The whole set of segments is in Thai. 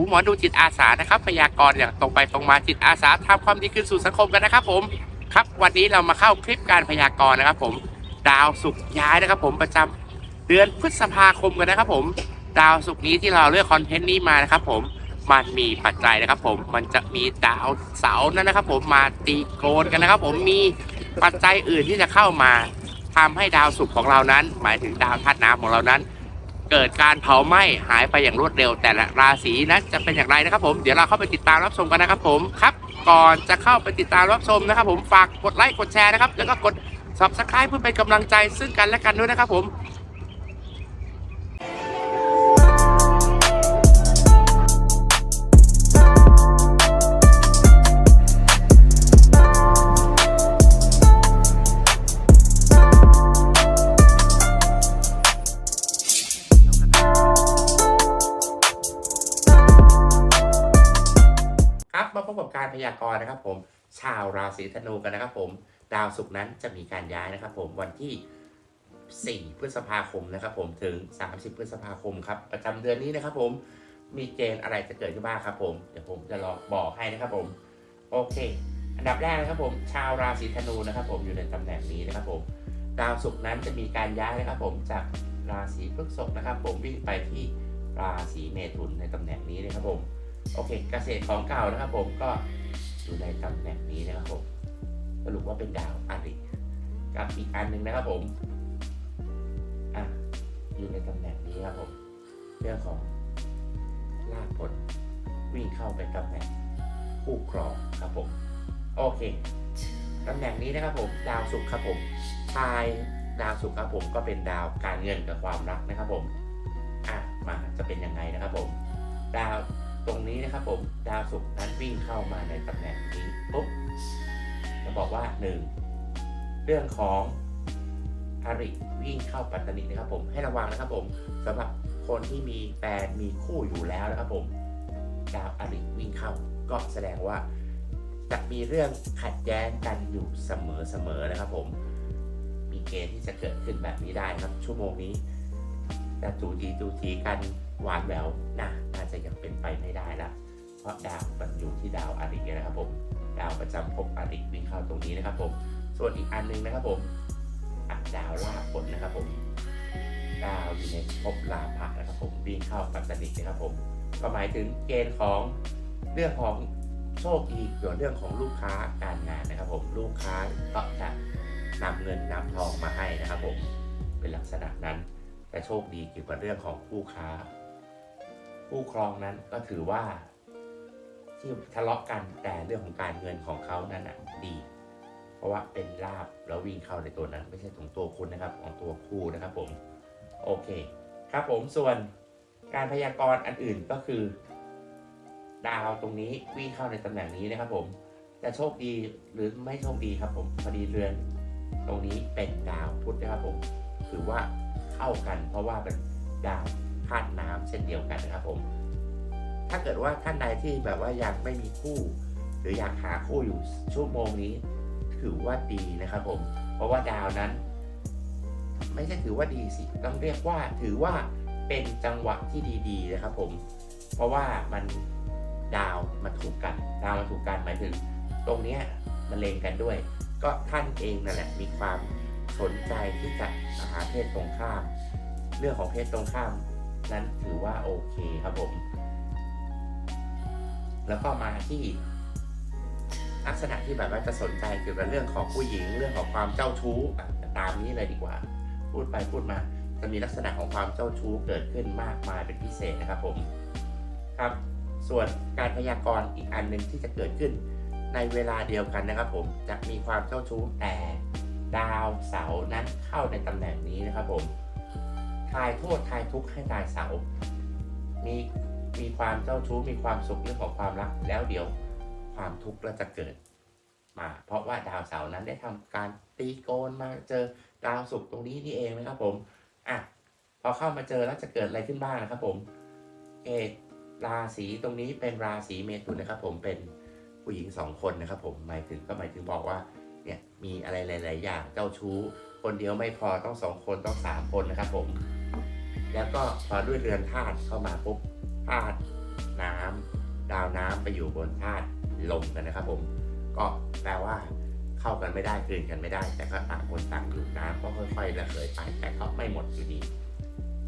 หูหมอดูจิตอาสานะครับพยากรณ์อย่างตรงไปตรงมาจิตอาสาทำความดีคืนสู่สังคมกันนะครับ ผมครับวันนี้เรามาเข้าคลิปการพยากรณ์นะครับ ผมดาวศุกร์ย้ายนะครับ ผมประจำเดือนพฤษภาคมกันนะครับ ผมดาวศุกร์นี้ที่เราเลือกคอนเทนต์นี้มานะครับ ผมมันมีปัจจัยนะครับ ผมมันจะมีดาวเสาร์นั้นนะครับ ผมมาตีโกนกันนะครับ ผมมีปัจจัยอื่นที่จะเข้ามาทำให้ดาวศุกร์ของเรานั้น หมายถึงดาวธาตุน้ำของเรานั้น เกิดการเผาไหม้หายไปอย่างรวดเร็ว แต่ละราศีนั้นจะเป็นอย่างไรนะครับผมเดี๋ยวเราเข้าไปติดตามรับชมกันนะครับผมครับก่อนจะเข้าไปติดตามรับชมนะครับ ผมฝากกดไลค์กดแชร์นะครับแล้วก็กด subscribe เพื่อเป็นกำลังใจซึ่งกันและกันด้วยนะครับผม กับการพยากรณ์นะครับ ผมชาวราศีธนูกันนะครับ ผมดาวศุกร์นั้นจะมีการย้ายนะครับ ผมวันที่ 4 พฤษภาคมนะครับ ผมถึง 30 พฤษภาคมครับประจำเดือนนี้นะครับ ผมมีเกณฑ์อะไรจะเกิดขึ้นบ้างครับ ผมเดี๋ยวผมจะลองบอกให้นะครับ ผมโอเค อันดับแรกนะครับ ผมชาวราศีธนูนะครับ ผมอยู่ในตำแหน่งนี้นะครับ ผมดาวศุกร์นั้นจะมีการย้ายนะครับ ผมจากราศีพฤษภนะครับ ผมวิ่งไปที่ราศีเมถุนในตำแหน่งนี้นะครับผม โอเคเกษตรของเก่านะครับผมก็อยู่ในตำแหน่งนี้นะครับผมสรุปว่าเป็นดาวอาริกับอีกอันหนึ่งนะครับผมอะอยู่ในตำแหน่งนี้ครับผมเรื่องของลากผลวิ่งเข้าไปตำแหน่งคู่ครองครับผมโอเคตำแหน่งนี้นะครับผมดาวศุกร์ครับผมทายดาวศุกร์ครับผมก็เป็นดาวการเงินกับความรักนะครับผมอะมาจะเป็นยังไงนะครับผม ดาว ตรงนี้นะครับผมดาวศุกร์นั้นวิ่งเข้ามาในตำแหน่งนี้ปุ๊บจะบอกว่าหนึ่งเรื่องของอาริวิ่งเข้าปัตตานีนะครับผมให้ระวังนะครับผมสำหรับคนที่มีแฟนมีคู่อยู่แล้วนะครับผมดาวอาริวิ่งเข้าก็แสดงว่าจะมีเรื่องขัดแย้งกันอยู่เสมอๆนะครับผม มีเกณฑ์ที่จะเกิดขึ้นแบบนี้ได้ครับชั่วโมงนี้ จะจูจีจูจีกันหวานแหววนะน่าจะยังเป็นไปไม่ได้ละเพราะดาวมันอยู่ที่ดาวอารินะครับผมดาวประจำภพอาริวิ่งเข้าตรงนี้นะครับผมส่วนอีกอันหนึงนะครับผมดาวลาผลนะครับผมดาวอยู่ในภพลาภะนะครับผมวิ่งเข้าปัตตานีนะครับผมก็หมายถึงเกณฑ์ของเรื่องของโชคดีเกี่ยวกับเรื่องของลูกค้าการงานนะครับผมลูกค้าก็จะนำเงินนำทองมาให้นะครับผมเป็นลักษณะนั้น แต่โชคดีเกี่ยวกับเรื่องของคู่ค้า คู่ครองนั้นก็ถือว่าที่ทะเลาะกันแต่เรื่องของการเงินของเขานั้นนะดี เพราะว่าเป็นลาบแล้ววิ่งเข้าในตัวนั้น ไม่ใช่ของตัวคุณนะครับของตัวคู่นะครับผมโอเค ครับผมส่วนการพยากรณ์อันอื่นก็คือ ดาวตรงนี้วิ่งเข้าในตำแหน่งนี้นะครับผมจะโชคดีหรือไม่โชคดีครับผมพอดีเรือน ตรงนี้เป็นดาวพุธนะครับผมถือว่า เข้ากัน เพราะว่าเป็นดาวธาตุน้ำเช่นเดียวกันนะครับผม ถ้าเกิดว่าท่านใดที่แบบว่ายังไม่มีคู่ หรืออยากหาคู่อยู่ชั่วโมงนี้ ถือว่าดีนะครับผม เพราะว่าดาวนั้น ไม่ใช่ถือว่าดีสิต้องเรียกว่าถือว่าเป็นจังหวะที่ดีๆนะครับผม เพราะว่ามันดาวมาถูกกัน ดาวมาถูกกันหมายถึง ตรงเนี้ยมันเลงกันด้วย ก็ท่านเองนั่นแหละมีความ สนใจที่จะหาเพศตรงข้าม เรื่องของเพศตรงข้ามนั้นถือว่าโอเคครับผม แล้วก็มาที่ลักษณะที่แบบว่าจะสนใจเกี่ยวกับเรื่องของผู้หญิง เรื่องของความเจ้าชู้ตามนี้เลยดีกว่า พูดไปพูดมาจะมีลักษณะของความเจ้าชู้เกิดขึ้นมากมายเป็นพิเศษนะครับผมครับส่วนการพยากรณ์อีกอันหนึ่งที่จะเกิดขึ้นในเวลาเดียวกันนะครับผมจะมีความเจ้าชู้แต่ ดาวเสาร์นั้นเข้าในตำแหน่งนี้นะครับผมทายโทษทายทุกข์ให้ดาวเสาร์มีมีความเจ้าชู้มีความสุขเรื่องของความรักแล้วเดี๋ยวความทุกข์ก็จะเกิดมา เพราะว่าดาวเสาร์นั้นได้ทำการตีโกนมาเจอดาวศุกร์ตรงนี้นี่เองนะครับผมอะพอเข้ามาเจอแล้วจะเกิดอะไรขึ้นบ้างนะครับผมเอกราศีตรงนี้เป็นราศีเมถุนนะครับ ผมเป็นผู้หญิงสองคนนะครับ ผมหมายถึงก็หมายถึงบอกว่า เนี่ยมีอะไรหลาย ๆ อย่างเจ้าชู้ คนเดียวไม่พอต้องสองคนต้องสามคนนะครับผม แล้วก็พอด้วยเรือนธาตุเข้ามาปุ๊บธาตุน้ำดาวน้ำไปอยู่บนธาตุลมกันนะครับ ผม ก็แปลว่าเข้ากันไม่ได้กลืนกันไม่ได้ แต่ก็ต่างคนต่างอยู่น้ำก็ค่อยๆระเหยไปแต่ก็ไม่หมดอยู่ดี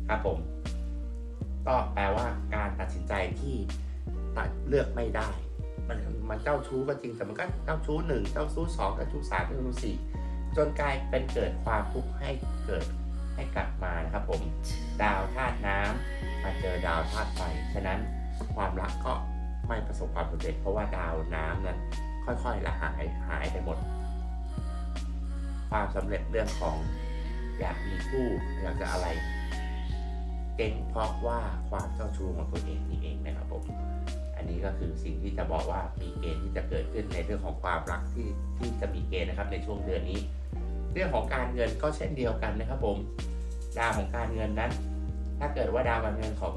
ครับผม ก็แปลว่าการตัดสินใจที่ตัดเลือกไม่ได้ มันมันเจ้าชู้ก็จริงแต่มันก็เจ้าชู้หนึ่งเจ้าชู้สองเจ้าชู้สามเจ้าชู้สี่จนกลายเป็นเกิดความทุกข์ให้เกิดให้กลับมานะครับผมดาวธาตุน้ำมาเจอดาวธาตุไฟฉะนั้นความรักก็ไม่ประสบความสำเร็จ เพราะว่าดาวน้ำนั้นค่อยๆละหายหายไปหมด ความสำเร็จเรื่องของอยากมีคู่อยากจะอะไรเก่งเพราะว่าความเจ้าชู้ของตัวเองนี่เองนะครับผม อันนี้ก็คือสิ่งที่จะบอกว่ามีเกณฑ์ที่จะเกิดขึ้นในเรื่องของความรักที่ที่จะมีเกณฑ์นะครับในช่วงเดือนนี้ เรื่องของการเงินก็เช่นเดียวกันนะครับผม ดาวของการเงินนั้น ถ้าเกิดว่าดาวการเงินของ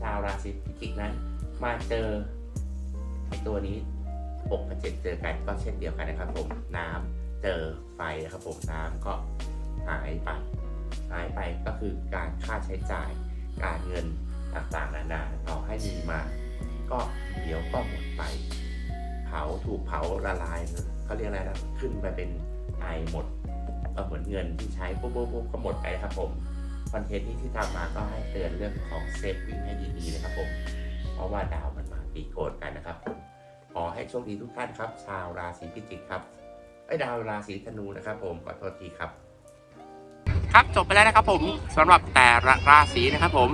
ชาวราศีพิจิกนั้น มาเจอไอตัวนี้อกกับเจ็ดเจอกันก็เช่นเดียวกันนะครับ ผมน้ำเจอไฟนะครับผมน้ำก็หายไปหายไปก็คือการค่าใช้จ่าย การเงินต่างๆนานาต่อให้มีมา ก็เดี๋ยวก็หมดไป เผาถูกเผาละลายเขาเรียกอะไรนะขึ้นไปเป็นไอหมดเหมือนเงินที่ใช้ปุ๊บปุ๊บปุ๊บก็หมดไปครับผมคอนเทนต์นี้ที่ทำมาก็ให้เตือนเรื่องของเซฟวิ่งให้ดีๆนะครับผมเพราะว่าดาวมันมาตีโกดกันนะครับผมขอให้โชคดีทุกท่านครับ ชาวราศีพิจิกครับไอ้ดาวราศีธนูนะครับผมขอโทษทีครับ ครับจบไปแล้วนะครับผมสำหรับแต่ละราศีนะครับผม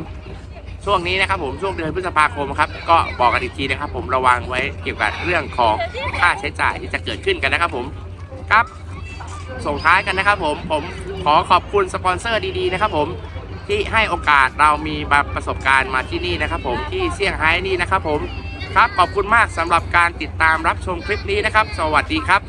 ช่วงนี้นะครับผมช่วงเดือนพฤษภาคมครับก็บอกกันอีกทีนะครับ ผมระวังไว้เกี่ยวกับเรื่องของค่าใช้จ่ายที่จะเกิดขึ้นกันนะครับผมครับส่งท้ายกันนะครับผมผมขอขอบคุณสปอนเซอร์ดีๆนะครับผมที่ให้โอกาสเรามีประสบการณ์มาที่นี่นะครับ ผมที่เซี่ยงไฮ้นี่นะครับ ผมครับขอบคุณมากสำหรับการติดตามรับชมคลิปนี้นะครับ สวัสดีครับ